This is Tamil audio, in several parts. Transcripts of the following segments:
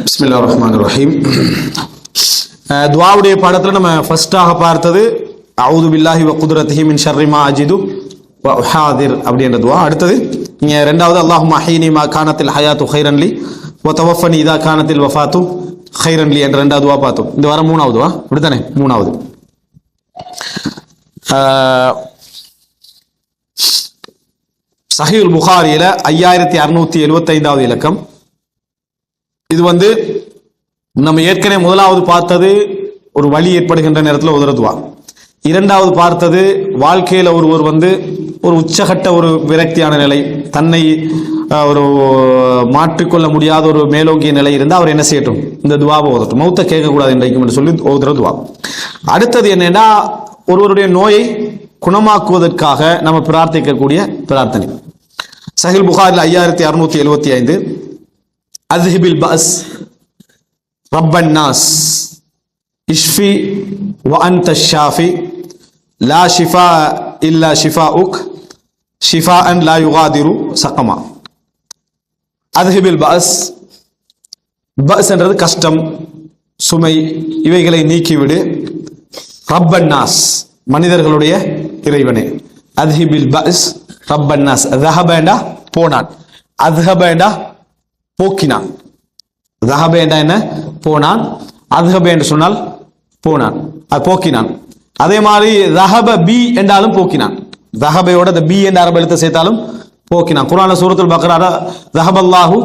பிஸ்மில்லா ரஹ்மான் ரஹீம் துவாவுடைய பாடத்தில் நம்ம ஃபர்ஸ்டாக பார்த்தது அவுது பில்லாஹி வ குதுரத்திஹி மின் ஷர்ரிமா அஜிது வ உஹாதிர் அப்படின்ற துவா. அடுத்தது இங்கே ரெண்டாவது அல்லாஹும் அஹீனி மா கானத்தில் ஹயாத்து ஹைரன்லி வ தவஃபனி இதா கானத்தில் வஃபாத்து ஹைரன்லி என்ற ரெண்டாவது துவா பார்த்தோம். இந்த வாரம் மூணாவது துவா. அப்படித்தானே மூணாவது. சஹீல் புகாரியில ஐயாயிரத்தி அறுநூத்தி எழுபத்தைந்தாவது இலக்கம். இது வந்து நம்ம ஏற்கனவே முதலாவது பார்த்தது ஒரு வழி ஏற்படுகின்ற நேரத்தில் உதறதுவா இரண்டாவது பார்த்தது வாழ்க்கையில ஒருவர் வந்து ஒரு உச்சகட்ட ஒரு விரக்தியான நிலை தன்னை ஒரு மாற்றிக்கொள்ள முடியாத ஒரு மேலோங்கிய நிலை இருந்தால் அவர் என்ன செய்யட்டும்? இந்த துவாவை ஓதட்டும். மௌத்த கேட்கக்கூடாது இன்றைக்கும் என்று சொல்லி ஓதுற துவா. அடுத்தது என்னன்னா ஒருவருடைய நோயை குணமாக்குவதற்காக நம்ம பிரார்த்திக்கக்கூடிய பிரார்த்தனை. சஹில் புகாரில் ஐயாயிரத்தி அறுநூத்தி எழுபத்தி ஐந்து. அஸ்ஹிபில் பஸ் ரப்பன் நாஸ் இஷ்ஃபி வ அன்த ஷாஃபி லா ஷிஃபா இல்லா ஷிஃபா உக் ஷிஃபா அன் லா யுகாதிரு சகமா அதுஹிபில் பஸ் பஸ் என்றது கஷ்டம் சுமை இவைகளை நீக்கிவிடு. ரப்பன்னாஸ் மனிதர்களுடைய இறைவனே. அத்ஹிபில் பஸ் ரப்பன்னாஸ். ரஹபேண்டா போனான். அத்ஹபேண்டா போக்கினான். ரஹபேண்டா என்ன? போனான். அத்ஹப சொன்னால் போனான். அது போக்கினான். அதே மாதிரி ரஹப பி என்றாலும் போக்கினான். ரஹபையோட இந்த பி என்ற அரபு எழுத்தை சேர்த்தாலும் போக்கினான். குரான சூரத்துல் பக்ரார ரஹபல்லாஹு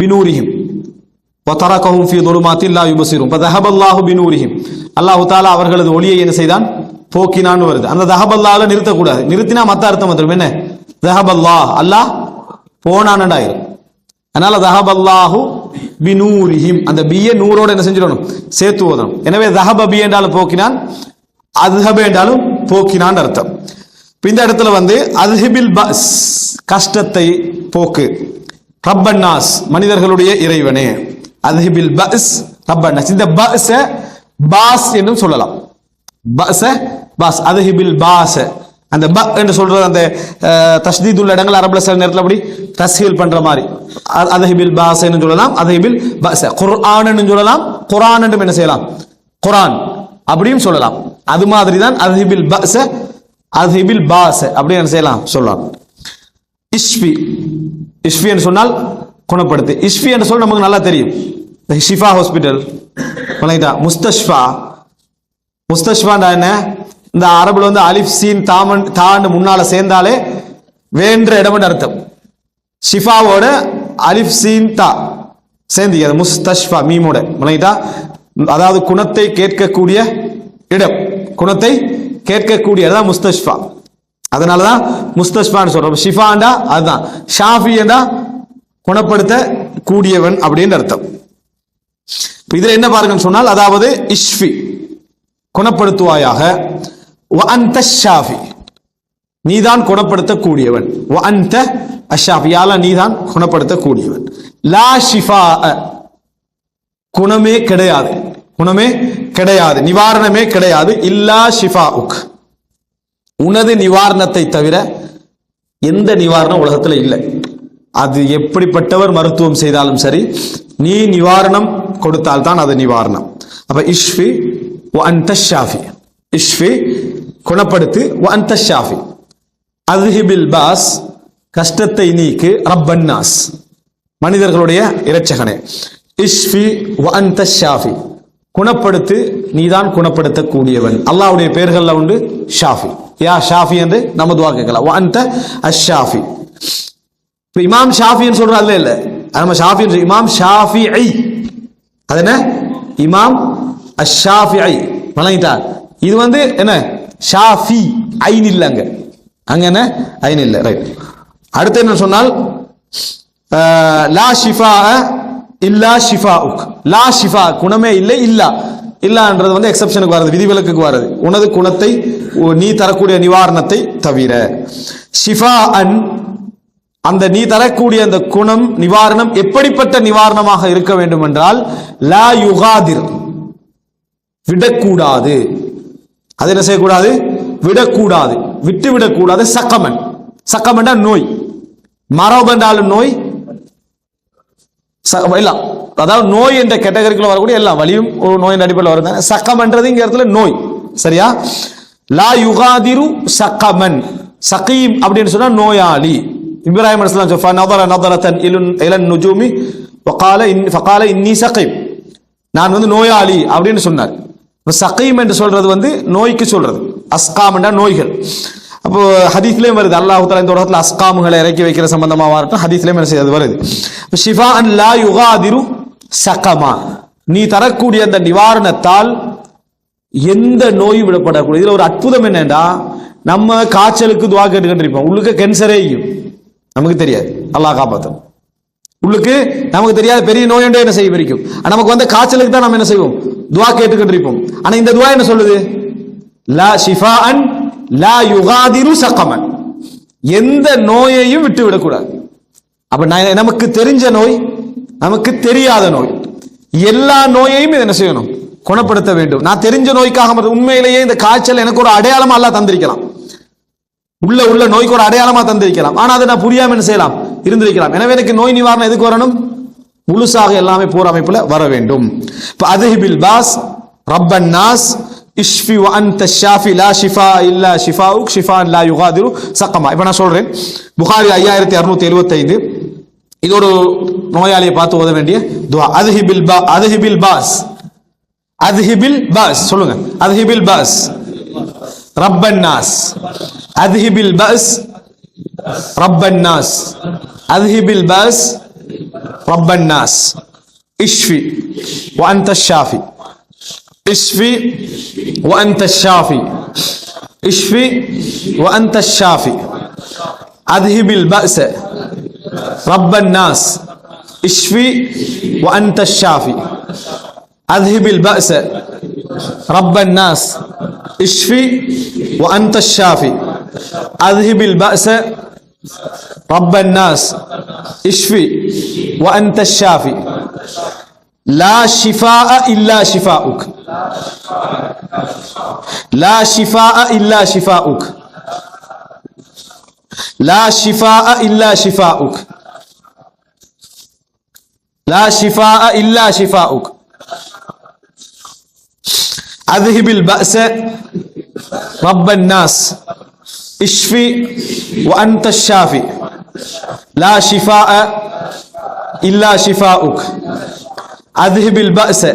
பினூரிஹிம். ஒத்தரக்கவும் ஃபி துருமாத்தில்லா யுபசிரும் இப்போ தஹபல்லாஹு பினூரிஹிம் அல்லாஹு தாலா அவர்களது ஒளியை என்ன செய்தான்? போக்கினான்னு வருது. அந்த தஹபல்லால நிறுத்தக்கூடாது. நிறுத்தினா மத்த அர்த்தம் வந்துரும். என்ன? தஹபல்லா அல்லாஹ் போனான்டாயிரும் அதனால தஹபல்லாஹு பினூரிஹிம். அந்த பிய நூறோட என்ன செஞ்சிடணும்? சேர்த்து ஓதணும். எனவே தஹப பி என்றாலும் போக்கினான் அதுஹப என்றாலும் போக்கினான் அர்த்தம். இந்த இடத்துல வந்து அதுஹிபில் பஸ் கஷ்டத்தை போக்கு. ரப்பன்னாஸ் மனிதர்களுடைய இறைவனே. அதுஹிபில் பஸ் ரப்பன்னாஸ் இந்த பஸ் பாஸ் என்றும் சொல்லலாம். பஸ் பாஸ் அதுஹிபில் பாஸ். அந்த ப என்று சொல்றது அந்த அஹ், தஷ்தீத் உள்ள இடங்கள் அரபுல சில நேரத்தில் அப்படி தஸ்ஹீல் பண்ற மாதிரி. அதஹிபில் பாஸ் என்று சொல்லலாம் அதஹிபில் பஸ் குர்ஆன் என்று சொல்லலாம் குரான் என்றும் என்ன செய்யலாம்? குரான் அப்படியும் சொல்லலாம். அது மாதிரி தான் அதஹிபில் பஸ் அதஹிபில் பாஸ் அப்படி என்ன செய்யலாம்? சொல்லலாம். இஷ்ஃபி. இஷ்ஃபி என்று சொன்னால் குணப்படுத்து. இஷ்ஃபி என்று சொல் நமக்கு நல்லா தெரியும். இந்த ஷிஃபா ஹாஸ்பிட்டல் வணங்கிட்டா. முஸ்தஷ்ஃபா. முஸ்தஷ்ஃபாண்டா என்ன? இந்த அரபுல வந்து அலிஃப் சீன் தாமன் தாண்டு முன்னால சேர்ந்தாலே வேன்ற இடம்னு அர்த்தம். ஷிஃபாவோட அலிஃப் சீன் தா. சேர்ந்து அது முஸ்தஷ்ஃபா மீமோட. வணங்கிட்டா. அதாவது குணத்தை கேட்கக்கூடிய இடம். குணத்தை கேட்கக்கூடிய இடம் முஸ்தஷ்ஃபா. அதனால தான் முஸ்தஷ்பான்னு சொல்றோம். ஷிஃபாண்டா அதுதான். ஷாஃபியண்டா குணப்படுத்த கூடியவன் அப்படின்னு அர்த்தம். இதுல என்ன பாருங்கன்னு சொன்னால் அதாவது இஷ்வி குணப்படுத்துவாயாக. வ ஷாஃபி நீதான் குணப்படுத்தக்கூடியவன். வ அன்த நீதான் குணப்படுத்தக்கூடியவன். லா ஷிஃபா குணமே கிடையாது. குணமே கிடையாது. நிவாரணமே கிடையாது. இல்லா ஷிஃபா உக் உனது நிவாரணத்தை தவிர எந்த நிவாரணம் உலகத்துல இல்லை. அது எப்படிப்பட்டவர் மருத்துவம் செய்தாலும் சரி நீ நிவாரணம் கொடுத்தால் தான் அது நிவாரணம். அப்ப இஷ்வி அந்த ஷாஃபி. இஷ்வி குணப்படுத்து அந்த ஷாஃபி. அத்ஹிபில் பாஸ் கஷ்டத்தை நீக்கு ரப்பன்னாஸ் மனிதர்களுடைய இரட்சகனே. இஷ்ஃபி வ ஷாஃபி. குணப்படுத்து நீதான் குணப்படுத்தக்கூடியவன். அல்லாஹ்வுடைய பெயர்கள்ல உண்டு ஷாஃபி. யா ஷாஃபி என்று நமது துவா அந்த அஷாஃபி இப்ப இமாம் ஷாஃபின்னு சொல்ற அல்ல இல்ல நம்ம ஷாஃபி இமாம் ஷாஃபி ஐ அது என்ன? இமாம் அஷாஃபி ஐ வழங்கிட்டார் இது வந்து என்ன? ஷாஃபி ஐன் இல்ல அங்க. அங்க என்ன? ஐன் இல்ல. ரைட் அடுத்து என்ன சொன்னால் லா ஷிஃபா இல்லா ஷிஃபா உக் லா ஷிஃபா குணமே இல்லை இல்லா. இல்லான்றது வந்து எக்ஸப்ஷனுக்கு வருது விதிவிலக்குக்கு வருது உனது குணத்தை நீ தரக்கூடிய நிவாரணத்தை தவிர. ஷிஃபா அன் அந்த நீ தரக்கூடிய அந்த குணம் நிவாரணம் எப்படிப்பட்ட நிவாரணமாக இருக்க வேண்டும் என்றால் லா யுகாதிர். விடக்கூடாது. அது என்ன செய்யக்கூடாது? விடக்கூடாது. விட்டு விடக்கூடாது. சக்கமன். சக்கமன்டா நோய். மரபு என்றாலும் நோய். ச- எல்லாம் அதாவது நோய் என்ற கேட்டகரிக்குள்ள வரக்கூடிய எல்லாம் வலியும் ஒரு நோயின் அடிப்படையில் வருது சக்கமன்றது இங்க இடத்துல நோய். சரியா? லா யுகாதிரு சக்கமன். சகீம் அப்படின்னு சொன்னா நோயாளி. இப்ராஹிம் அலிஸ்லாம் சொஃபா நதர நதரத்தன் இலுன் இலன் நுஜூமி ஃபகால இன் ஃபகால இன்னி சகைம் நான் வந்து நோயாளி அப்படின்னு சொன்னார் இப்ப என்று சொல்றது வந்து நோய்க்கு சொல்றது. அஸ்காம்னா நோய்கள் அப்போ ஹதீஸ்லயும் வருது அல்லாஹ் தலா இந்த உலகத்துல அஸ்காமுகளை இறக்கி வைக்கிற சம்பந்தமா வரட்டும் ஹதீஸ்லயும் என்ன செய்யாது வருது ஷிஃபா அன் லா யுகாதிரு சகமா நீ தரக்கூடிய அந்த நிவாரணத்தால் எந்த நோயும் விடப்படக்கூடிய இதுல ஒரு அற்புதம் என்னன்னா நம்ம காய்ச்சலுக்கு துவா கேட்டுக்கிட்டு இருப்போம் உள்ளுக்க கேன்சரே நமக்கு தெரியாது. அல்லாஹ் காப்பாற்றும் உள்ளுக்கு நமக்கு தெரியாத பெரிய நோய் என்ன செய்ய வரைக்கும் நமக்கு வந்த காய்ச்சலுக்கு தான் நம்ம என்ன செய்வோம்? துவா கேட்டுக்கிட்டு இருப்போம். ஆனா இந்த துவா என்ன சொல்லுது? லா ஷிஃபா அன் லா யுகாதிரு சக்கமன் எந்த நோயையும் விட்டு விடக்கூடாது. அப்ப நான் நமக்கு தெரிஞ்ச நோய் நமக்கு தெரியாத நோய் எல்லா நோயையும் இதை என்ன செய்யணும்? குணப்படுத்த வேண்டும். நான் தெரிஞ்ச நோய்க்காக உண்மையிலேயே இந்த காய்ச்சல் எனக்கு ஒரு அடையாளமா எல்லாம் தந்திருக்கலாம் உள்ள உள்ள நோய்க்கு ஒரு அடையாளமா தந்திருக்கலாம். ஆனா அதை நான் புரியாம என்ன செய்யலாம்? இருந்திருக்கலாம். எனவே எனக்கு நோய் நிவாரணம் எதுக்கு வரணும்? முழுசாக எல்லாமே போர் அமைப்புல வர வேண்டும். அதுஹிபில் பாஸ் ரப்பன் நாஸ் இஷ்ஃபி அந்த ஷாஃபி லா ஷிஃபா இல்லா ஷிஃபாவுக் ஷிஃபான் லா யுகாதிரு சக்கமா. இப்போ நான் சொல்றேன். புகாரி ஐயாயிரத்தி அறுநூத்தி எழுபத்தைந்து இது ஒரு நோயாளியை பார்த்து ஓத வேண்டிய துவா. அதுஹிபில் பா அதுஹிபில் பாஸ். அதுஹிபில் பாஸ். சொல்லுங்க. அதுஹிபில் பாஸ். ரப்பன் நாஸ். أذهب البأس رب الناس. أذهب البأس رب الناس. اشفي وأنت الشافي. اشفي وأنت الشافي. اشفي وأنت الشافي. أذهب البأس رب الناس. اشفي وأنت الشافي. أذهب البأس رب الناس. اشفي وأنت الشافي. أذهب البأس رب الناس اشفي وأنت الشافي. لا شفاء إلا شفاؤك. لا شفاء إلا شفاؤك. لا شفاء إلا شفاؤك. لا شفاء إلا شفاؤك. أذهب البأس رب الناس. اشفي وأنت الشافي. لا شفاء إلا شفاؤك. أذهب البأس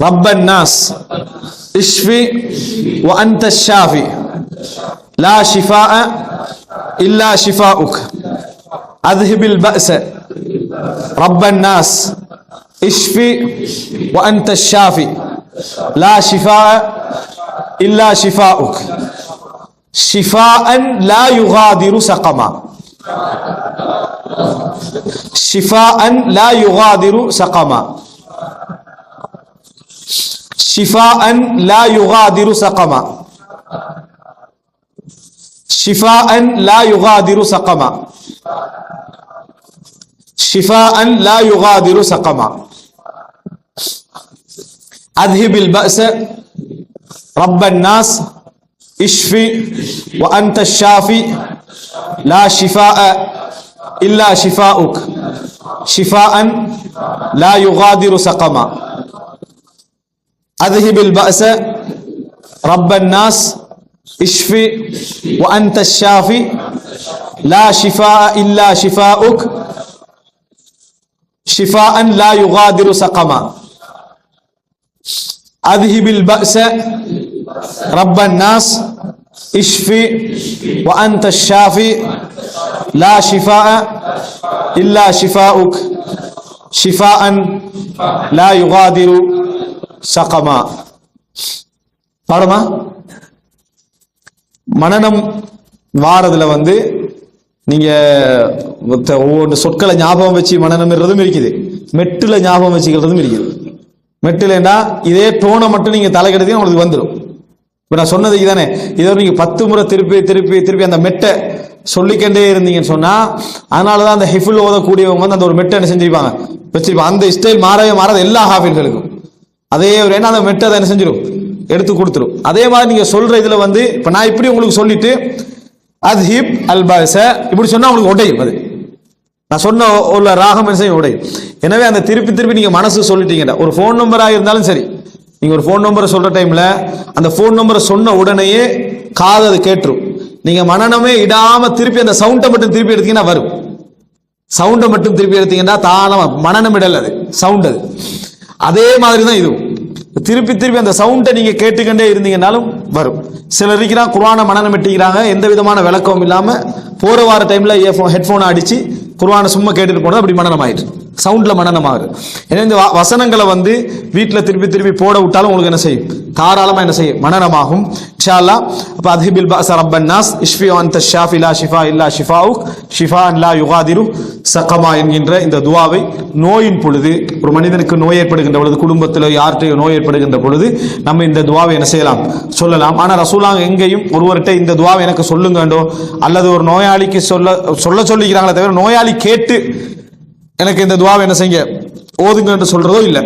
رب الناس. اشفي وأنت الشافي. لا شفاء إلا شفاؤك. أذهب البأس رب الناس. اشفي وأنت الشافي. لا شفاء إلا شفاؤك. شفاء لا يغادر سقما. شفاء لا يغادر سقما. شفاء لا يغادر سقما. شفاء لا يغادر سقما. شفاء لا يغادر سقما. أذهب البأس رب الناس اشفي وانت الشافي لا شفاء إلا شفاؤك. شفاء لا يغادر سقما. أذهب البأس رب الناس اشفي وأنت الشافي لا شفاء إلا شفاؤك. شفاء لا يغادر سقما. أذهب البأس رب الناس اشفي وانت الشافي لا شفاء الا شفاؤك شفاء لا يغادر سقما பாடுமா மனநம் வாரதுல வந்து நீங்க மொத்த ஒவ்வொரு சொற்களை ஞாபகம் வச்சு மனநம்ன்றதும் இருக்குது மெட்டுல ஞாபகம் வச்சுக்கிறதும் இருக்குது மெட்டுலன்னா இதே டோனை மட்டும் நீங்க தலைக்கெடுத்தீங்க உங்களுக்கு வந்துடும் இப்போ நான் சொன்னதுக்கு தானே இதை நீங்கள் பத்து முறை திருப்பி திருப்பி திருப்பி அந்த மெட்டை சொல்லிக்கண்டே இருந்தீங்கன்னு சொன்னால் அதனால தான் அந்த ஹிஃபுல் ஓதக்கூடியவங்க வந்து அந்த ஒரு மெட்டை என்ன செஞ்சிருப்பாங்க? வச்சிருப்பாங்க அந்த ஸ்டைல் மாறவே மாறாத எல்லா ஹாஃபில்களுக்கும் அதே ஒரு ஏன்னா அந்த மெட்டை அதை என்ன செஞ்சிடும் எடுத்து கொடுத்துரும். அதே மாதிரி நீங்கள் சொல்கிற இதில் வந்து இப்போ நான் இப்படி உங்களுக்கு சொல்லிட்டு அது ஹிப் அல்பாச இப்படி சொன்னால் உங்களுக்கு உடையும் அது. நான் சொன்ன உள்ள ராகம் என்ன செய்யும்? உடையும். எனவே அந்த திருப்பி திருப்பி நீங்கள் மனசு சொல்லிட்டீங்கடா. ஒரு ஃபோன் நம்பராக இருந்தாலும் சரி. நீங்க ஒரு ஃபோன் நம்பரை சொல்ற டைம்ல அந்த ஃபோன் நம்பரை சொன்ன உடனேயே காது அது கேட்டுரும். நீங்க மனநமே இடாம திருப்பி அந்த சவுண்டை மட்டும் திருப்பி எடுத்தீங்கன்னா வரும். சவுண்டை மட்டும் திருப்பி எடுத்தீங்கன்னா தாளம் மனநம் இடல் அது சவுண்ட் அது. அதே மாதிரி தான் இதுவும். திருப்பி திருப்பி அந்த சவுண்டை நீங்க கேட்டுக்கொண்டே இருந்தீங்கன்னாலும் வரும். சிலர் இருக்கிறான் குர்ஆனை மனநம் இட்டிக்கிறாங்க எந்த விதமான விளக்கமும் இல்லாம போற வார டைம்ல ஹெட்ஃபோனை அடிச்சு குர்வானை சும்மா கேட்டுட்டு போனது அப்படி மனநம் ஆயிடுச்சு. சவுண்டில் மனநம் ஆகுது இந்த வ- வசனங்களை வந்து வீட்டில் திருப்பி திருப்பி போட விட்டாலும் உங்களுக்கு என்ன செய்யும்? தாராளமாக என்ன செய்யும்? மனநமாகும். ஷாலா அப்போ அதிபில் அத்ஹிபில் பஅஸ ரப்பன் நாஸ் இஷ்ஃபி அன்த ஷாஃப் இல்லா ஷிஃபா இல்லா ஷிஃபாவுக் ஷிஃபா இல்லா யுகாதிரு சக்கமா என்கின்ற இந்த துவாவை நோயின் பொழுது ஒரு மனிதனுக்கு நோய் ஏற்படுகின்ற பொழுது குடும்பத்தில் யார்கிட்டயும் நோய் ஏற்படுகின்ற பொழுது நம்ம இந்த துவாவை என்ன செய்யலாம்? சொல்லலாம். ஆனால் ரசூலாங்க எங்கேயும் ஒருவர்கிட்ட இந்த துவாவை எனக்கு சொல்லுங்கண்டோ அல்லது ஒரு நோயாளிக்கு சொல்ல சொல்ல சொல்லிக்கிறாங்களே தவிர நோயாளி கேட்டு எனக்கு இந்த துவாவை என்ன செய்யுங்க? ஓதுங்க என்று சொல்றதோ இல்லை.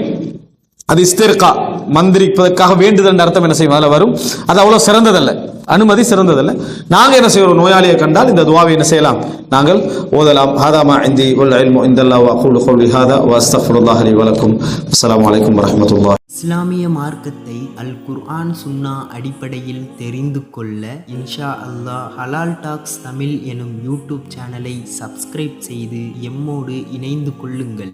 அது இஸ்திர்கா மந்திரிப்பதற்காக வேண்டுதல் அர்த்தம் என்ன செய்யும்? அதில் வரும். அது அவ்வளோ சிறந்ததல்ல. அனுமதி சிறந்ததல்ல. நாங்கள் என்ன செய்யறோம்? நோயாளியை கண்டால் இந்த துவாவை என்ன செய்யலாம்? நாங்கள் ஓதலாம். ஹாதாமா இந்தி உல் இல்மு இந்தல்லா வ கௌலி ஹாதா வ அஸ்தக்ஃபிருல்லாஹ் லி வ லக்கும். அலைக்கும் இஸ்லாமிய மார்க்கத்தை அல் குர்ஆன் சுன்னா அடிப்படையில் தெரிந்து கொள்ள இன்ஷா அல்லாஹ் ஹலால் டாக்ஸ் தமிழ் எனும் யூடியூப் சேனலை சப்ஸ்கிரைப் செய்து எம்மோடு இணைந்து கொள்ளுங்கள்.